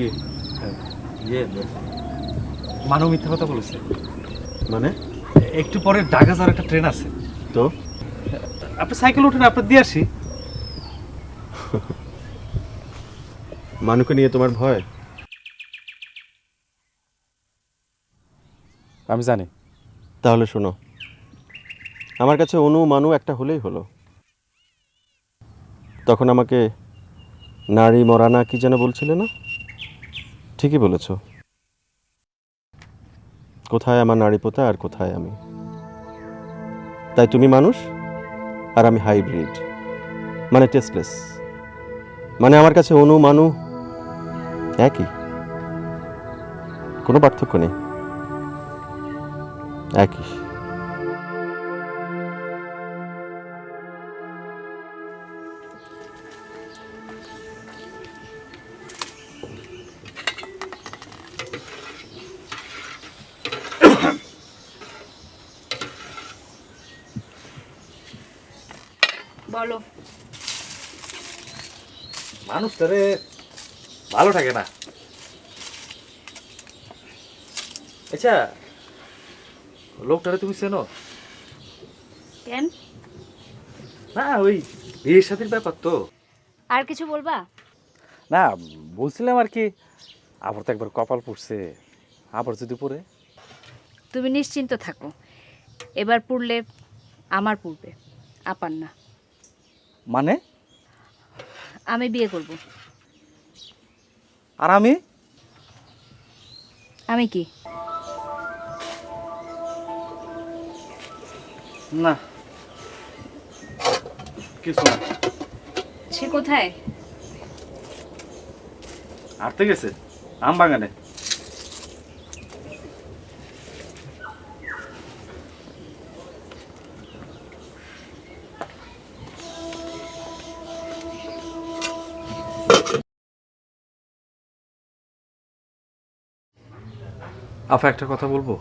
কি? ইয়ে মানব মিথ্যা কথা বলেছে। মানে? একটু পরে ঢাকা যাওয়ার একটা ট্রেন আছে। তো? আপনি সাইকেল উঠেন আপনার দিয়ে আসি। মানুকে নিয়ে তোমার ভয়? আমি জানি। তাহলে শোনো। আমার কাছে অনু মানু একটা হলেই হলো। তখন আমাকে নারী মরানা কি যেন বলছিলে না? ঠিকই বলেছ। কোথায় আমার নারী পোতা আর কোথায় আমি? তাই তুমি মানুষ আর আমি হাইব্রিড মানে টেস্টলেস মানে আমার কাছে অনু, মানু একই। কোনো পার্থক্য নেই। একই। বলো। মানুষটারে ভালো থাকে না। আচ্ছা লোকটারে তুমি চেনো? কেন? না ওই বিয়ের সাথে ব্যাপার তো। আর কিছু বলবা? না বলছিলাম আর কি আবার তো একবার কপাল পড়ছে। আবার যদি পড়ে। তুমি নিশ্চিন্ত থাকো। এবার পড়লে আমার পড়বে আপার না। মানে? আমি বিয়ে করব। আর আমি? আমি কি? না। কিছু না। সে কোথায়? হাঁটতে গেছে? আম বাগানে। আপা একটা কথা বলব?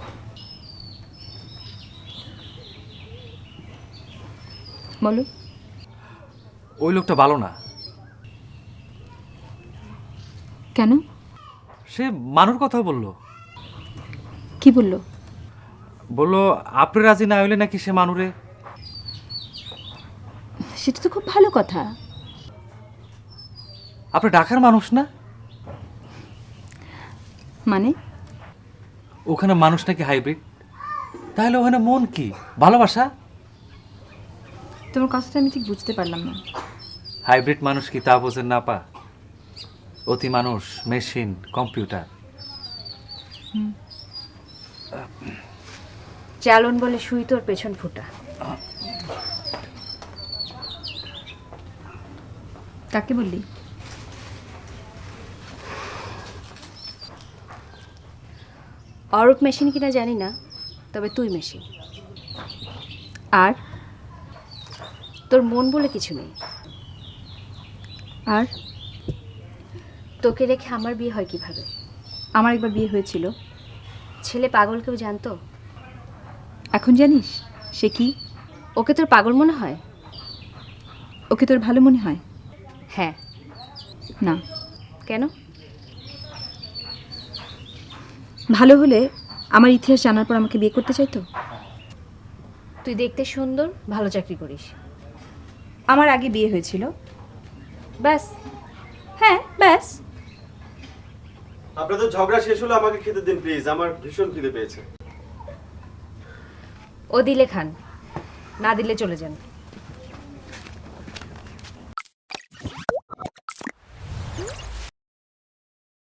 বলো ওই লোকটা ভালো না। কেন? সে মানুর কথা বলল। কি বলল? বলল আপনি রাজি না হইলে নাকি সে মানুরে? সেটা তো খুব ভালো কথা। আপনি ঢাকার মানুষ না? মানে? ওখানে মানুষ নাকি হাইব্রিড তাহলে ওখানে মন কি? ভালোবাসা? তোমার কথাটা আমি ঠিক বুঝতে পারলাম না। হাইব্রিড মানুষ কি তা বোঝেন না পা অতি মানুষ মেশিন কম্পিউটার চালন বলে শুই তোর পেছন ফুটা। কাকে বললি? অরূপ মেশিন কিনা জানি না তবে তুই মেশিন। আর তোর মন বলে কিছু নেই। আর? তোকে রেখে আমার বিয়ে হয় কীভাবে? আমার একবার বিয়ে হয়েছিল। ছেলে পাগল কেউ জানতো? এখন জানিস সে কি? ওকে তোর পাগল মনে হয়? ওকে তোর ভালো মনে হয়? হ্যাঁ। না। কেন? ভালো হলে আমার ইতিহাস জানার পর আমাকে বিয়ে করতে চাইতো? তুই দেখতে সুন্দর ভালো চাকরি করিস। আমার আগে বিয়ে হয়েছিল। ব্যাস। হ্যাঁ ব্যাস। আপনাদের ঝগড়া শেষ হলো আমাকে খেতে দিন প্লিজ আমার ভীষণ খিদে পেয়েছে। ও দিলে খান না দিলে চলে যান।